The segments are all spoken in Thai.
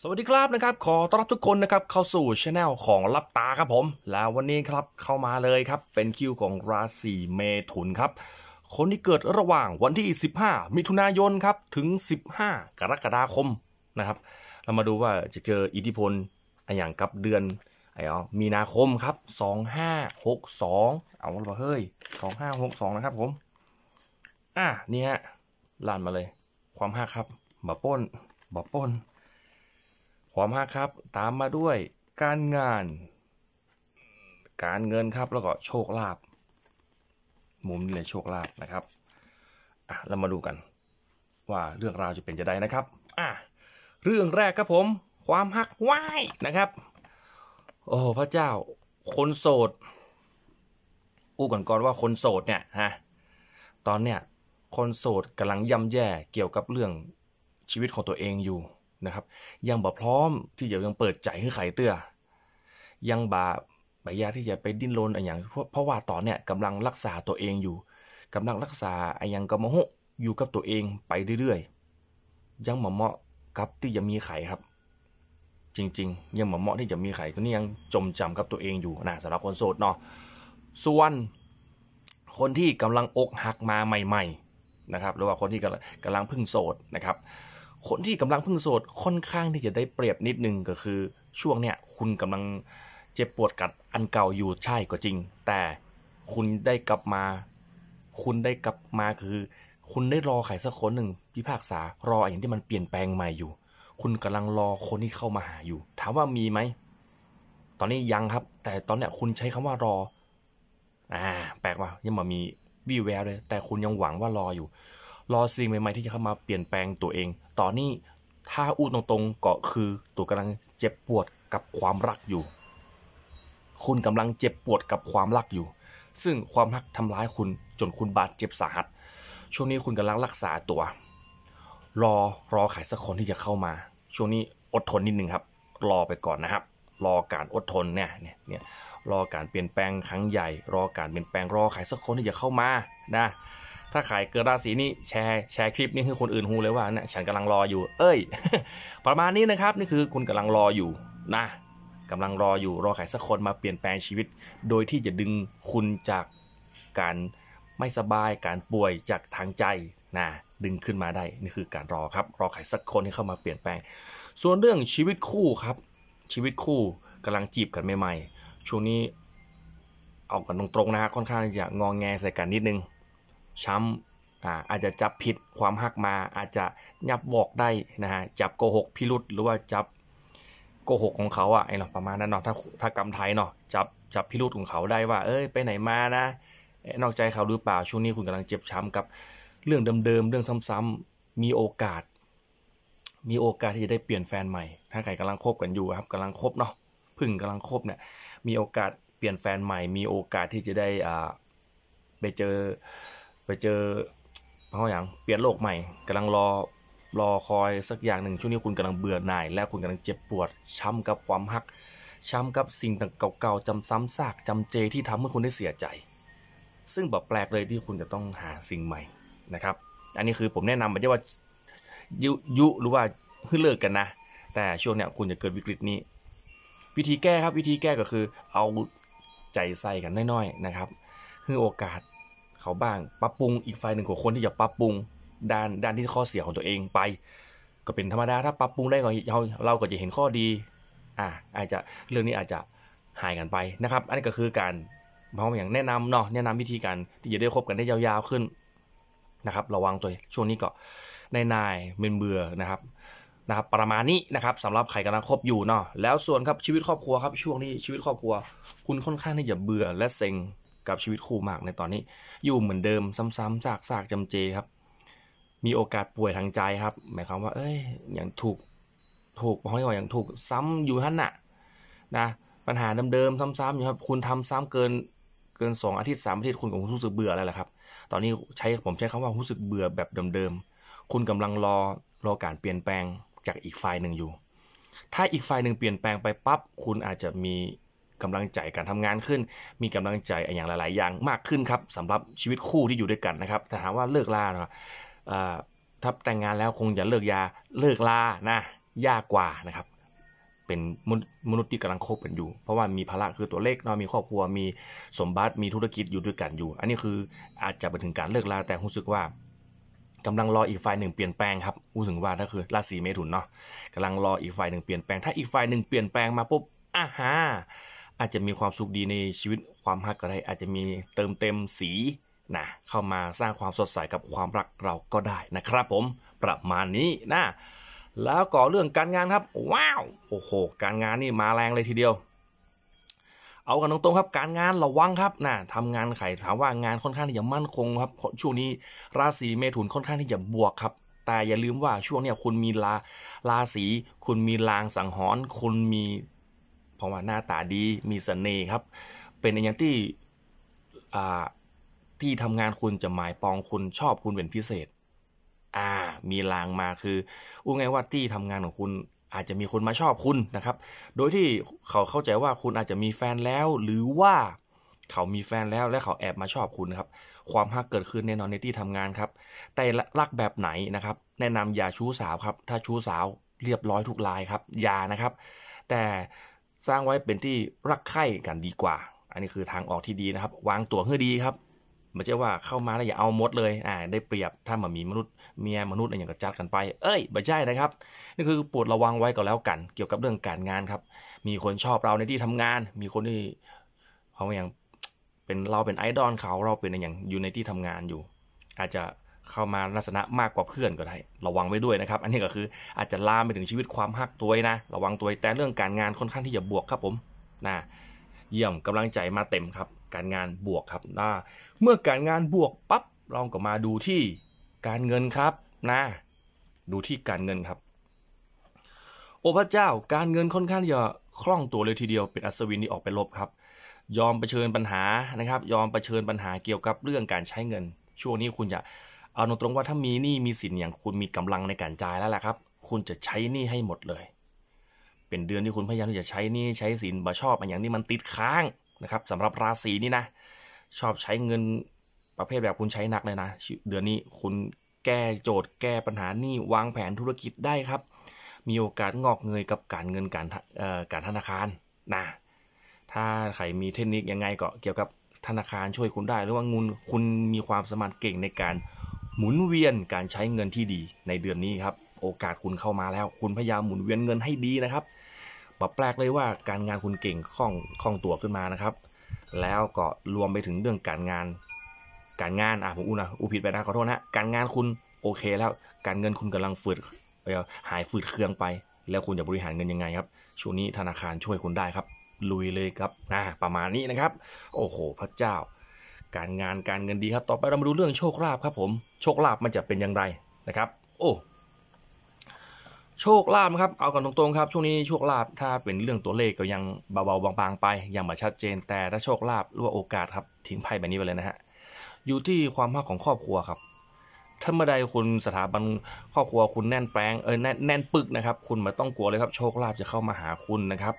สวัสดีครับนะครับ ขอต้อนรับทุกคนนะครับเข้าสู่ช anel ของลับตาครับผม แล้ววันนี้ครับเข้ามาเลยครับ เป็นคิวของราศีเมถุนครับ คนที่เกิดระหว่างวันที่ 15 มิถุนายนครับถึง 15 กรกฎาคมนะครับ เรามาดูว่าจะเจออิทธิพลอะไรอย่างกับเดือนไอ้อ๋อมีนาคมครับ 2562 เอาละเฮ้ย 2562 นะครับผมอะนี่ฮะลานมาเลย ความห้าครับบาป้นบาป้น ความห้าครับตามมาด้วยการงาน การเงินครับแล้วก็โชคลาภมุมนี้เลยโชคลาภนะครับอะเรามาดูกันว่าเรื่องราวจะเป็นจะได้นะครับอะเรื่องแรกครับผม ความหักว้ายนะครับ โอ้พระเจ้า คนโสดอู้ก่อนก่อนว่าคนโสดเนี่ยฮะตอนเนี้ยคนโสดกำลังย่ำแย่เกี่ยวกับเรื่องชีวิตของตัวเองอยู่ นะครับ ยังบ่พร้อมที่จะยังเปิดใจให้ใครเตื้อ ยังบาบยาที่จะไปดิ้นรนอะไรอย่างเพราะว่าตอนเนี้ยกำลังรักษาตัวเองอยู่กำลังรักษาไอ้ยังกำมะฮะอยู่กับตัวเองไปเรื่อยๆ ยังหมอเหมาะกับที่จะมีไข่ครับ จริง ๆ ยังหมอเหมาะที่จะมีไข่ตัวนี้ยังจมจำกับตัวเองอยู่นะสำหรับคนโสดเนาะส่วนคนที่กำลังอกหักมาใหม่ ๆ นะครับ หรือว่าคนที่กำลังกำลังพึ่งโสดนะครับ คนที่กำลังเพึ่งโสดค่อนข้างที่จะได้เปรียบนิดนึงก็คือ ช่วงเนี้ยคุณกำลังเจ็บปวดกัดอันเก่าอยู่ใช่ก็จริง แต่คุณได้กลับมา คุณได้กลับมาคือ คุณได้รอใครสักคนหนึ่งพิพากษารออย่างที่มันเปลี่ยนแปลงใหม่อยู่ คุณกำลังรอคนที่เข้ามาหาอยู่ ถามว่ามีไหมตอนนี้ยังครับ แต่ตอนเนี้ยคุณใช้คำว่ารอ อ่า แปลกว่ายังมามีวี่แววเลย แต่คุณยังหวังว่ารออยู่ รอสิ่งใหม่ๆที่จะเข้ามาเปลี่ยนแปลงตัวเอง ตอนนี้ถ้าอูดตรงๆก็คือตัวกำลังเจ็บปวดกับความรักอยู่ คุณกำลังเจ็บปวดกับความรักอยู่ ซึ่งความรักทำร้ายคุณจนคุณบาดเจ็บสาหัส ช่วงนี้คุณกำลังรักษาตัว รอรอขายสักคนที่จะเข้ามา ช่วงนี้อดทนนิดนึงครับ รอไปก่อนนะครับ รอการอดทนเนี่ยเนี่ยเนี่ยรอการเปลี่ยนแปลงครั้งใหญ่ รอการเปลี่ยนแปลงรอขายสักคนที่จะเข้ามานะ ถ้าขายเกิดราศีนี้แชร์แชร์คลิปนี้ให้คนอื่นฮูเลยว่าเนี่ยฉันกำลังรออยู่ เอ้ย ประมาณนี้นะครับนี่คือคุณกำลังรออยู่นะกำลังรออยู่รอใครสักคนมาเปลี่ยนแปลงชีวิต โดยที่จะดึงคุณจากการไม่สบายการป่วยจากทางใจนะดึงขึ้นมาได้นี่คือการรอครับ รอใครสักคนที่เข้ามาเปลี่ยนแปลง ส่วนเรื่องชีวิตคู่ครับ ชีวิตคู่กำลังจีบกันใหม่ๆช่วงนี้เอากันตรงๆนะฮะค่อนข้างจะงองแงใส่กันนิดนึง ช้ำอ่าอาจจะจับผิดความหักมา อาจจะยับบอกได้นะฮะจับโกหกพิรุษหรือว่าจับโกหกของเขาอะไอ้เนาะประมาณนั้นเนาะถ้าถ้ากรรมไทยเนาะจับจับพิรุษของเขาได้ว่า เอ้ยไปไหนมานะนอกใจเขาหรือเปล่าช่วงนี้คุณกำลังเจ็บช้ำกับเรื่องเดิมๆเรื่องซ้ำๆมีโอกาส มีโอกาสที่จะได้เปลี่ยนแฟนใหม่ ถ้าใครกำลังคบกันอยู่ครับกำลังคบเนาะพึ่งกำลังคบเนี่ยมีโอกาสเปลี่ยนแฟนใหม่ มีโอกาสที่จะได้อ่าไปเจอ ไปเจอเขาอย่างเปลี่ยนโลกใหม่กำลังรอรอคอยสักอย่างหนึ่งช่วงนี้คุณกำลังเบื่อหน่าย และคุณกำลังเจ็บปวดช้ำกับความหัก ช้ำกับสิ่งแต่เก่าๆจำซ้ำซากจำเจที่ทำให้คุณได้เสียใจ ซึ่งแบบแปลกเลยที่คุณจะต้องหาสิ่งใหม่นะครับ อันนี้คือผมแนะนำไม่ใช่ว่ายุยุหรือว่าเพิ่งเลิกกันนะ แต่ช่วงเนี้ยคุณจะเกิดวิกฤตนี้ วิธีแก้ครับวิธีแก้ก็คือเอาใจใส่กันน้อยๆนะครับคือโอกาส เขาบ้างปรับปรุงอีกฝ่ายหนึ่งของคนที่จะปรับปรุงด้านด้านที่ข้อเสียของตัวเองไป ก็เป็นธรรมดาถ้าปรับปรุงได้ก็เราเราก็จะเห็นข้อดีอ่าอาจจะเรื่องนี้อาจจะหายกันไปนะครับ อันนี้ก็คือการเพราะอย่างแนะนำเนาะแนะนำวิธีการที่จะได้คบกันได้ยาวๆขึ้นนะครับ ระวังตัวช่วงนี้ก็นายนายเบื่อเบื่อนะครับนะครับประมาณนี้นะครับสำหรับใครกำลังคบอยู่เนาะแล้วส่วนครับชีวิตครอบครัวครับช่วงนี้ชีวิตครอบครัว คุณค่อนข้างที่จะเบื่อและเซ็งกับชีวิตคู่มากในตอนนี้อยู่เหมือนเดิมซ้ำๆซากๆจำเจครับ มีโอกาสป่วยทางใจครับ หมายความว่า เอ้ยอย่างถูกถูกเขาเรียกว่าอย่างถูกซ้ำอยู่ท่านน่ะนะปัญหาเดิมๆซ้ำๆอยู่ครับคุณทำซ้ำเกินเกินสองอาทิตย์สามอาทิตย์คุณก็รู้สึกเบื่อแล้วแหละครับ ตอนนี้ใช้ผมใช้คำว่ารู้สึกเบื่อแบบเดิมๆคุณกำลังรอรอการเปลี่ยนแปลงจากอีกฝ่ายหนึ่งอยู่ ถ้าอีกฝ่ายหนึ่งเปลี่ยนแปลงไปปั๊บคุณอาจจะมี กำลังใจการทำงานขึ้น มีกำลังใจอย่างหลาย ๆ อย่างมากขึ้นครับสำหรับชีวิตคู่ที่อยู่ด้วยกันนะครับแต่ถามว่าเลิกลาเนาะอ่าถ้าแต่งงานแล้วคงจะเลิกยาเลิกลานะยากกว่านะครับเป็นมนุษย์ที่กำลังคบกันอยู่ เพราะว่ามีภาระคือตัวเลขเนาะมีครอบครัวมีสมบัติมีธุรกิจอยู่ด้วยกันอยู่ อันนี้คืออาจจะไปถึงการเลิกลาแต่รู้สึกว่ากำลังรออีกฝ่ายหนึ่งเปลี่ยนแปลงครับรู้สึกว่าถ้าคือราศีเมถุนเนาะกำลังรออีกฝ่ายหนึ่งเปลี่ยนแปลงถ้าอีกฝ่ายหนึ่งเปลี่ยนแปลงมาปุ๊บอ่าฮะ อาจจะมีความสุขดีในชีวิตความรักก็ได้ อาจจะมีเติมเต็มสีนะเข้ามาสร้างความสดใสกับความรักเราก็ได้นะครับ ผมประมาณนี้นะแล้วก็เรื่องการงานครับ ว้าวโอ้โหการงานนี่มาแรงเลยทีเดียว เอากันตรงๆครับ การงานระวังครับนะทำงานไข่ถามว่างานค่อนข้างที่จะมั่นคงครับช่วงนี้ราศีเมถุนค่อนข้างที่จะบวกครับแต่อย่าลืมว่าช่วงนี้คุณมีลาราศีคุณมีลางสังหรณ์คุณมี เพราะว่าหน้าตาดีมีเสน่ห์ครับ เป็นอย่างที่ที่ทำงานคุณจะหมายปองคุณชอบคุณเป็นพิเศษ อ่า มีลางมาคืออู้ไงว่าที่ทำงานของคุณอาจจะมีคนมาชอบคุณนะครับ โดยที่เขาเข้าใจว่าคุณอาจจะมีแฟนแล้ว หรือว่าเขามีแฟนแล้วและเขาแอบมาชอบคุณนะครับ ความฮักเกิดขึ้นแน่นอนในที่ทำงานครับ แต่รักแบบไหนนะครับ แนะนำอย่าชู้สาวครับ ถ้าชู้สาวเรียบร้อยทุกรายครับ อย่านะครับ แต่ สร้างไว้เป็นที่รักใคร่กันดีกว่า อันนี้คือทางออกที่ดีนะครับ วางตัวให้ดีครับไม่ใช่ว่าเข้ามาแล้วอย่าเอามดเลยอ่าได้เปรียบถ้ามามีมนุษย์เมียมนุษย์อะไรอย่างกระจัดกันไป เอ้ยไม่ใช่นะครับ นี่คือปวดระวังไว้ก็แล้วกัน เกี่ยวกับเรื่องการงานครับ มีคนชอบเราในที่ทำงาน มีคนที่เขาอย่างเป็นเราเป็นไอดอลเขาเราเป็นอย่างอยู่ในที่ทำงานอยู่ อาจจะ เข้ามาลักษณะมากกว่าเพื่อนก็ได้ ระวังไว้ด้วยนะครับ อันนี้ก็คืออาจจะลามไปถึงชีวิตความฮักตัวนะ ระวังตัวแต่เรื่องการงานค่อนข้างที่จะบวกครับผมนะเยี่ยมกำลังใจมาเต็มครับ การงานบวกครับนะเมื่อการงานบวกปั๊บเราก็มาดูที่การเงินครับนะดูที่การเงินครับ โอ้พระเจ้าการเงินค่อนข้างจะคล่องตัวเลยทีเดียวเป็นอัศวินที่ออกไปลบครับ ยอมไปเชิญปัญหานะครับ ยอมไปเชิญปัญหาเกี่ยวกับเรื่องการใช้เงิน ช่วงนี้คุณจะ เอาตรงๆว่าถ้ามีหนี้มีสินอย่างคุณมีกำลังในการจ่ายแล้วแหละครับ คุณจะใช้หนี้ให้หมดเลย เป็นเดือนที่คุณพยายามที่จะใช้หนี้ใช้สินบ่ชอบอย่างนี้มันติดค้างนะครับสำหรับราศีนี้นะ ชอบใช้เงินประเภทแบบคุณใช้หนักเลยนะ เดือนนี้คุณแก้โจทย์แก้ปัญหานี่วางแผนธุรกิจได้ครับ มีโอกาสงอกเงยกับการเงินการการธนาคารนะถ้าใครมีเทคนิคยังไงก็เกี่ยวกับธนาคารช่วยคุณได้ หรือว่างูคุณมีความสามารถเก่งในการ หมุนเวียนการใช้เงินที่ดีในเดือนนี้ครับ โอกาสคุณเข้ามาแล้ว คุณพยายามหมุนเวียนเงินให้ดีนะครับบอกแปลกเลยว่าการงานคุณเก่งคล่องคล่องตัวขึ้นมานะครับ แล้วก็รวมไปถึงเรื่องการงาน การงานอะผมอูนะอูผิดไปนะขอโทษนะการงานคุณโอเคแล้ว การเงินคุณกำลังฝืดหายฝืดเคืองไป แล้วคุณจะบริหารเงินยังไงครับช่วงนี้ธนาคารช่วยคุณได้ครับ ลุยเลยครับนะประมาณนี้นะครับ โอ้โห พระเจ้า การงานการเงินดีครับ ต่อไปเรามาดูเรื่องโชคลาภครับผม โชคลาภมันจะเป็นอย่างไรนะครับ โอ้โชคลาภครับ เอากันตรงๆครับช่วงนี้โชคลาภถ้าเป็นเรื่องตัวเลขก็ยังเบาๆบางๆไปยังไม่ชัดเจน แต่ถ้าโชคลาภหรือว่าโอกาสครับทิ้งไพ่แบบนี้ไปเลยนะฮะอยู่ที่ความภาคของครอบครัวครับถ้าเมื่อใดคุณสถาบันครอบครัวคุณแน่นแปลงเออแน่นแน่นปึกนะครับ คุณไม่ต้องกลัวเลยครับ โชคลาภจะเข้ามาหาคุณนะครับ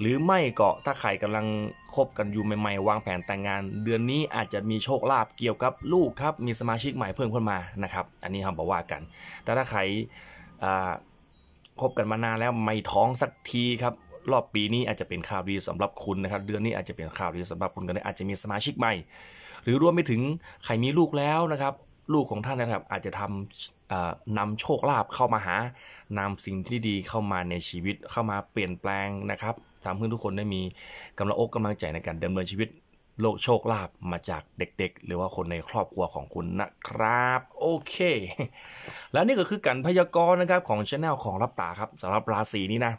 หรือไม่ก็ถ้าใครกำลังคบกันอยู่ใหม่ๆ วางแผนแต่งงาน เดือนนี้อาจจะมีโชคลาภเกี่ยวกับลูกครับ มีสมาชิกใหม่เพิ่มขึ้นมานะครับ อันนี้เราบอกว่ากัน แต่ถ้าใครคบกันมานานแล้วไม่ท้องสักทีครับรอบปีนี้อาจจะเป็นข่าวดีสำหรับคุณนะครับ เดือนนี้อาจจะเป็นข่าวดีสำหรับคุณกันอาจจะมีสมาชิกใหม่ หรือรวมไปถึงใครมีลูกแล้วนะครับ ลูกของท่านนะครับอาจจะทำนำโชคลาภเข้ามาหานำสิ่งที่ดีเข้ามาในชีวิตเข้ามาเปลี่ยนแปลงนะครับ ทำให้ทุกคนได้มีกำลังอกกำลังใจในการดำเนินชีวิตโลกโชคลาภมาจากเด็กๆ หรือว่าคนในครอบครัวของคุณนะครับ โอเค แล้วนี่ก็คือการพยากรณ์นะครับของช anel ของรับตาครับสำหรับราศีนี้นะ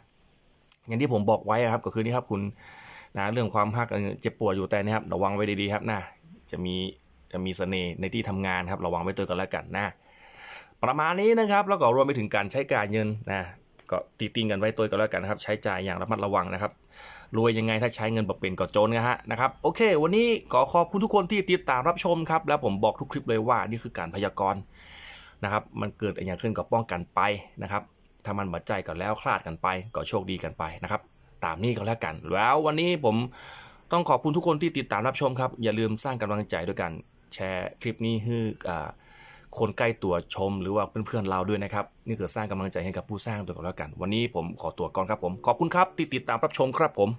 อย่างที่ผมบอกไว้ครับก็คือนี่ครับคุณนะเรื่องความฮักเจ็บปวดอยู่แต่นะครับ ระวังไว้ดีๆครับนะจะมีจะมีเสน่ห์ในที่ทำงานครับ ระวังไว้ตัวกันแล้วกันนะ ประมาณนี้นะครับ แล้วก็รวมไปถึงการใช้การเงินนะ ก็ตีติงกันไว้ตัวกันแล้วกันนะครับ ใช้จ่ายอย่างระมัดระวังนะครับ รวยยังไงถ้าใช้เงินแบบเป็นก็จนนะฮะนะครับ โอเค วันนี้ขอขอบคุณทุกคนที่ติดตามรับชมครับ แล้วผมบอกทุกคลิปเลยว่านี่คือการพยากรณ์นะครับ มันเกิดอะไรขึ้นก็ป้องกันไปนะครับ ถ้ามันบัดใจก็แล้วคลาดกันไป ก็โชคดีกันไปนะครับ ตามนี้ก็แล้วกัน แล้ววันนี้ผมต้องขอบคุณทุกคนที่ติดตามรับชมครับ อย่าลืมสร้างกำลังใจด้วยกันแชร์คลิปนี้ให้ คนใกล้ตัวชมหรือว่าเพื่อนๆเราด้วยนะครับ นี่คือสร้างกำลังใจให้กับผู้สร้างตัวกันแล้วกัน วันนี้ผมขอตัวก่อนครับผม ขอบคุณครับที่ติดตามรับชมครับผม